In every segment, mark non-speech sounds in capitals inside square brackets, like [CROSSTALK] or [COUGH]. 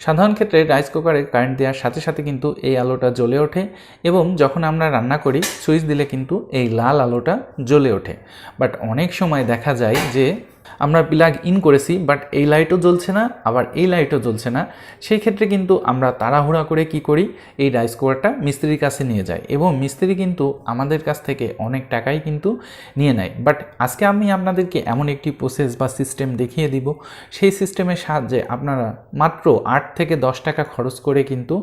সাধারণ ক্ষেত্রে রাইস কুকারে কারেন্ট দেওয়ার সাথে সাথে কিন্তু এই আলোটা জ্বলে ওঠে এবং যখন আমরা রান্না করি, সুইচ দিলে কিন্তু এই লাল আলোটা জ্বলে ওঠে। বাট অনেক সময় দেখা যায় যে আমরা প্লাগ ইন করেছি বাট এই লাইটও জ্বলছে না, আবার এই লাইটও জ্বলছে না। সেই ক্ষেত্রে কিন্তু আমরা তাড়াহুড়া করে কি করি? এই রাইস কুকারটা মিস্ত্রির কাছে নিয়ে যাই এবং মিস্ত্রি কিন্তু আমাদের কাছ থেকে অনেক টাকাই কিন্তু নিয়ে নেয়। বাট আজকে আমি আপনাদেরকে এমন একটি প্রসেস বা সিস্টেম দেখিয়ে দিব। সেই সিস্টেমের সাহায্যে আপনারা মাত্র আট থেকে দশ টাকা খরচ করে কিন্তু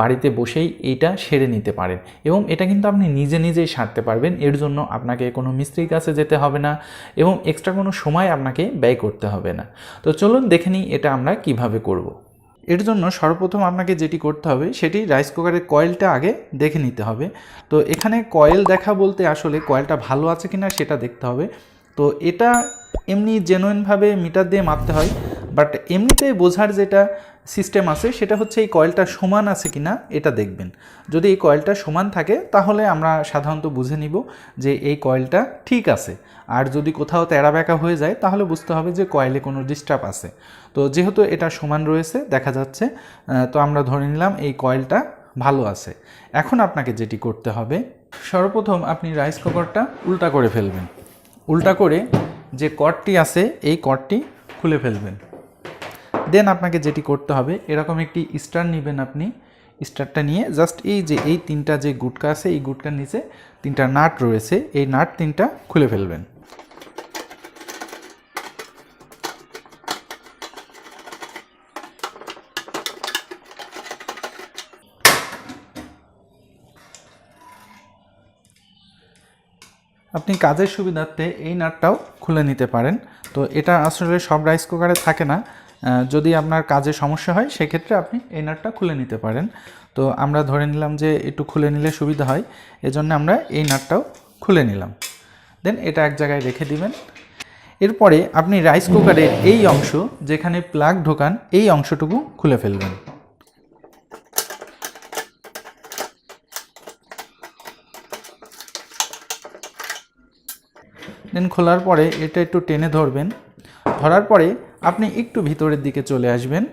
বাড়িতে বসেই এইটা সেরে নিতে পারেন এবং এটা কিন্তু আপনি নিজে নিজেই সারতে পারবেন। এর জন্য আপনাকে কোনো মিস্ত্রির কাছে যেতে হবে না এবং এক্সট্রা কোনো সময় আপনাকে ব্যয় করতে হবে না। তো চলুন দেখে নিই এটা আমরা কীভাবে করব। এর জন্য সর্বপ্রথম আপনাকে যেটি করতে হবে, সেটি রাইস কুকারের কয়েলটা আগে দেখে নিতে হবে। তো এখানে কয়েল দেখা বলতে আসলে কয়েলটা ভালো আছে কিনা সেটা দেখতে হবে। তো এটা এমনি জেনুইনভাবে মিটার দিয়ে মাপতে হয় বাট এমনিতে বোঝার যেটা সিস্টেম আছে, সেটা হচ্ছে এই কয়েলটা সমান আছে কিনা, এটা দেখবেন। যদি এই কয়েলটা সমান থাকে, তাহলে আমরা সাধারণত বুঝে নিব যে এই কয়েলটা ঠিক আছে। আর যদি কোথাও তেরা বেঁকা হয়ে যায়, তাহলে বুঝতে হবে যে কয়েলে কোনো ডিস্টার্ব আছে। তো যেহেতু এটা সমান রয়েছে, দেখা যাচ্ছে তো আমরা ধরে নিলাম এই কয়েলটা ভালো আছে। এখন আপনাকে যেটি করতে হবে, সর্বপ্রথম আপনি রাইস কুকারটা উল্টা করে ফেলবেন। উল্টা করে যে কটটি আছে, এই কটটি খুলে ফেলবেন। দেন আপনাকে যেটি করতে হবে, এরকম একটি স্টার নেবেন আপনি। স্টারটা নিয়ে জাস্ট এই যে, এই তিনটা যে গুটকা আছে, এই গুটকার নিচে তিনটা নাট রয়েছে, এই নাট তিনটা খুলে ফেলবেন। আপনি কাজের সুবিধার্থে এই নাটটাও খুলে নিতে পারেন। তো এটা আসলে সব রাইস কুকারে থাকে না। যদি আপনার কাজে সমস্যা হয়, সেক্ষেত্রে আপনি এই নাটটা খুলে নিতে পারেন। তো আমরা ধরে নিলাম যে একটু খুলে নিলে সুবিধা হয়, এজন্য আমরা এই নাটটাও খুলে নিলাম। দেন এটা এক জায়গায় রেখে দিবেন। এরপরে আপনি রাইস কুকারের এই অংশ, যেখানে প্লাগ ঢোকান, এই অংশটুকু খুলে ফেলবেন। দেন খোলার পরে এটা একটু টেনে ধরবেন। ধরার পরে আপনি একটু ভিতরের দিকে চলে আসবেন।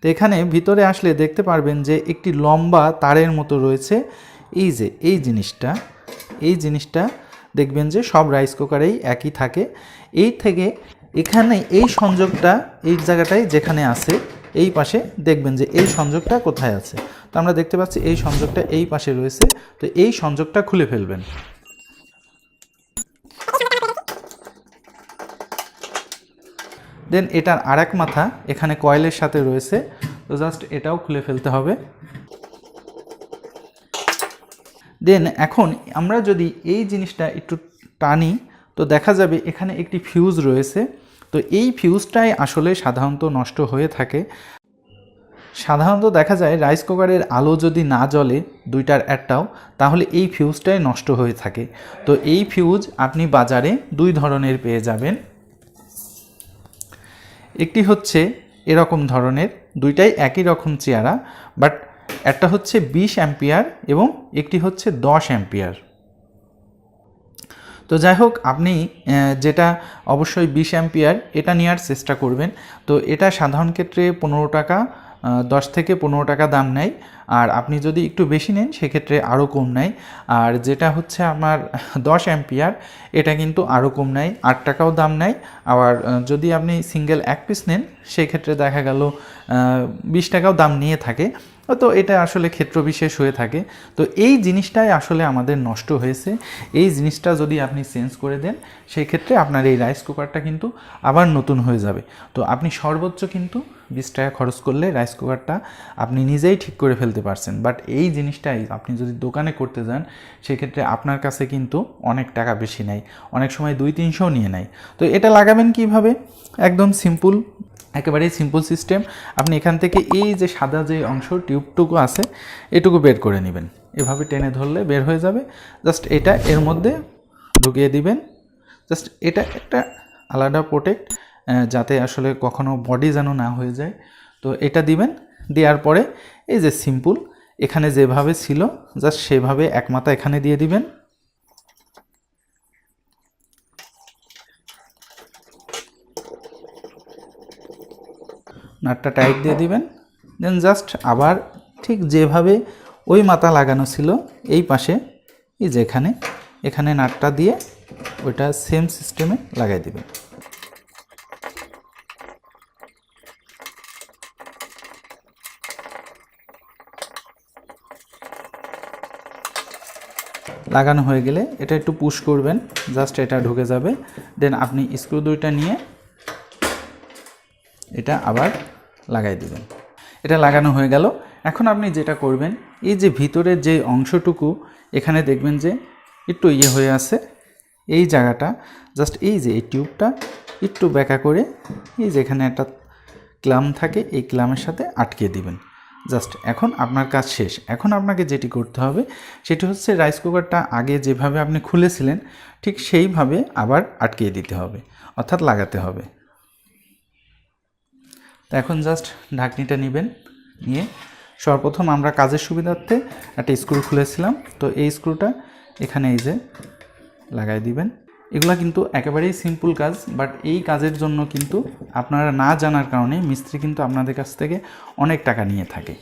তো এখানে ভিতরে আসলে দেখতে পারবেন যে একটি লম্বা তারের মতো রয়েছে। এই যে, এই জিনিসটা এই জিনিসটা দেখবেন যে সব রাইস কুকারেই একই থাকে। এই থেকে এখানে এই সংযোগটা এই জায়গাটায় যেখানে আছে, এই পাশে দেখবেন যে এই সংযোগটা কোথায় আছে। তো আমরা দেখতে পাচ্ছি এই সংযোগটা এই পাশে রয়েছে। তো এই সংযোগটা খুলে ফেলবেন। দেন এটার আর এক মাথা এখানে কয়েলের সাথে রয়েছে। তো জাস্ট এটাও খুলে ফেলতে হবে। দেন এখন আমরা যদি এই জিনিসটা একটু টানি, তো দেখা যাবে এখানে একটি ফিউজ রয়েছে। তো এই ফিউজটাই আসলে সাধারণত নষ্ট হয়ে থাকে। সাধারণত দেখা যায় রাইস কুকারের আলো যদি না জ্বলে দুইটার একটাও, তাহলে এই ফিউজটাই নষ্ট হয়ে থাকে। তো এই ফিউজ আপনি বাজারে দুই ধরনের পেয়ে যাবেন। একটি হচ্ছে এরকম ধরনের, দুইটাই একই রকম চেয়ারা বাট একটা হচ্ছে বিশ অ্যাম্পিয়ার এবং একটি হচ্ছে দশ অ্যাম্পিয়ার। তো যাই হোক, আপনি যেটা অবশ্যই বিশ অ্যাম্পিয়ার, এটা নেওয়ার চেষ্টা করবেন। তো এটা সাধারণ ক্ষেত্রে পনেরো টাকা দশ থেকে পনেরো টাকা দাম নেয়। আর আপনি যদি একটু বেশি নেন, সেক্ষেত্রে আরও কম নেয়। আর যেটা হচ্ছে আমার [LAUGHS] দশ অ্যাম্পিয়ার, এটা কিন্তু আরও কম নেয়। আট টাকাও দাম নেয়। আবার যদি আপনি সিঙ্গেল এক পিস নেন, সেক্ষেত্রে দেখা গেল বিশ টাকাও দাম নিয়ে থাকে। তো এটা আসলে ক্ষেত্র বিশেষ হয়ে থাকে। তো এই জিনিসটাই আসলে আমাদের নষ্ট হয়েছে। এই জিনিসটা যদি আপনি চেঞ্জ করে দেন সেই ক্ষেত্রে আপনার এই রাইস কুকারটা কিন্তু আবার নতুন হয়ে যাবে। তো আপনি সর্বোচ্চ কিন্তু বিশ টাকা খরচ করলে রাইস কুকারটা আপনি নিজেই ঠিক করে ফেলতে পারছেন। বাট এই জিনিসটাই আপনি যদি দোকানে করতে যান, সেক্ষেত্রে আপনার কাছে কিন্তু অনেক টাকা বেশি নেয়। অনেক সময় দুই তিনশোও নিয়ে নেয়। তো এটা লাগাবেন কীভাবে? একদম সিম্পল একেবারেই সিম্পল সিস্টেম আপনি এখান থেকে এই যে সাদা যে অংশ টিউবটুকু আছে, এটুকু বের করে নেবেন। এভাবে টেনে ধরলে বের হয়ে যাবে। জাস্ট এটা এর মধ্যে ঢুকিয়ে দিবেন। জাস্ট এটা একটা আলাদা প্রোটেক্ট যাতে আসলে কখনো বডি যেন না হয়ে যায়। তো এটা দিবেন, দেওয়ার পরে এই যে সিম্পল এখানে যেভাবে ছিল জাস্ট সেভাবে এক মাথা এখানে দিয়ে দিবেন। নাটটা টাইট দিয়ে দিবেন। দেন জাস্ট আবার ঠিক যেভাবে ওই মাথা লাগানো ছিল, এই পাশে, এই যে এখানে এখানে নাটটা দিয়ে ওইটা সেম সিস্টেমে লাগাই দিবেন। লাগানো হয়ে গেলে এটা একটু পুশ করবেন জাস্ট এটা ঢুকে যাবে। দেন আপনি স্ক্রু দুইটা নিয়ে এটা আবার লাগাই দিবেন। এটা লাগানো হয়ে গেল। এখন আপনি যেটা করবেন, এই যে ভিতরের যে অংশটুকু, এখানে দেখবেন যে একটু ইয়ে হয়ে আছে। এই জায়গাটা জাস্ট এই যে এই টিউবটা একটু ব্যাকা করে এই যে এখানে একটা ক্লাম থাকে, এই ক্লামের সাথে আটকে দিবেন। জাস্ট এখন আপনার কাজ শেষ। এখন আপনাকে যেটি করতে হবে, সেটি হচ্ছে রাইস কুকারটা আগে যেভাবে আপনি খুলেছিলেন, ঠিক সেইভাবে আবার আটকিয়ে দিতে হবে, অর্থাৎ লাগাতে হবে। তো এখন জাস্ট ঢাকনিটা নেবেন, নিয়ে সর্বপ্রথম আমরা কাজের সুবিধার্থে একটা স্ক্রু খুলেছিলাম। তো এই স্ক্রুটা এখানে এই যে লাগাই দিবেন। এগুলা কিন্তু একেবারেই সিম্পল কাজ বাট এই কাজের জন্য কিন্তু আপনারা না জানার কারণে মিস্ত্রি কিন্তু আপনাদের কাছ থেকে অনেক টাকা নিয়ে থাকে।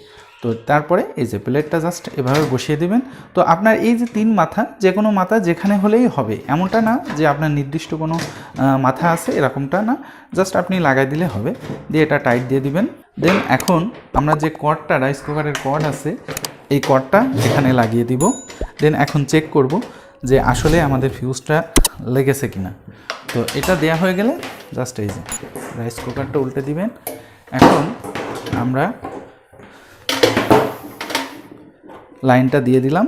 তো তারপরে এই যে প্লেটটা জাস্ট এভাবে বসিয়ে দেবেন। তো আপনার এই যে তিন মাথা, যে কোনো মাথা যেখানে হলেই হবে, এমনটা না যে আপনার নির্দিষ্ট কোনো মাথা আছে, এরকমটা না। জাস্ট আপনি লাগাই দিলে হবে। দিয়ে এটা টাইট দিয়ে দিবেন। দেন এখন আমরা যে কর্ডটা রাইস কুকারের কর্ড আছে, এই কর্ডটা এখানে লাগিয়ে দিব। দেন এখন চেক করব যে আসলে আমাদের ফিউজটা লেগেছে কিনা। তো এটা দেয়া হয়ে গেলে জাস্ট এই যে রাইস কুকারটা উল্টে দিবেন। এখন আমরা লাইনটা দিয়ে দিলাম।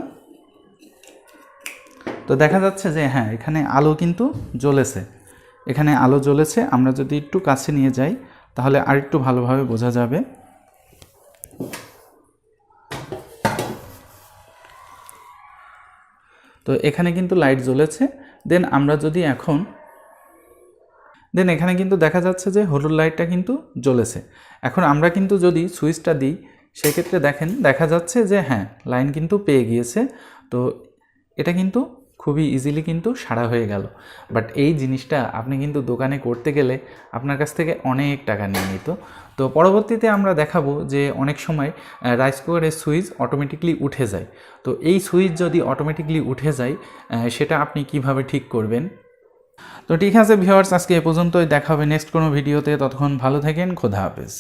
তো দেখা যাচ্ছে যে হ্যাঁ এখানে আলো কিন্তু জ্বলেছে। এখানে আলো জ্বলেছে, আমরা যদি একটু কাছে নিয়ে যাই, তাহলে আর একটু ভালোভাবে বোঝা যাবে। তো এখানে কিন্তু লাইট জ্বলেছে। দেন আমরা যদি এখন দেন এখানে কিন্তু দেখা যাচ্ছে যে হলুদ লাইটটা কিন্তু জ্বলেছে। এখন আমরা কিন্তু যদি সুইচটা দিই, সেক্ষেত্রে দেখেন দেখা যাচ্ছে যে হ্যাঁ লাইন কিন্তু পেয়ে গিয়েছে। তো এটা কিন্তু খুবই ইজিলি কিন্তু সারা হয়ে গেল। বাট এই জিনিসটা আপনি কিন্তু দোকানে করতে গেলে আপনার কাছ থেকে অনেক টাকা নিয়ে নিত। তো পরবর্তীতে আমরা দেখাবো যে অনেক সময় রাইস কুকারের সুইচ অটোমেটিকলি উঠে যায়। তো এই সুইচ যদি অটোমেটিকলি উঠে যায় সেটা আপনি কীভাবে ঠিক করবেন? তো ঠিক আছে ভিউয়ার্স, আজকে এ পর্যন্তই। দেখা হবে নেক্সট কোনো ভিডিওতে। ততক্ষণ ভালো থাকেন। খোদা হাফেজ।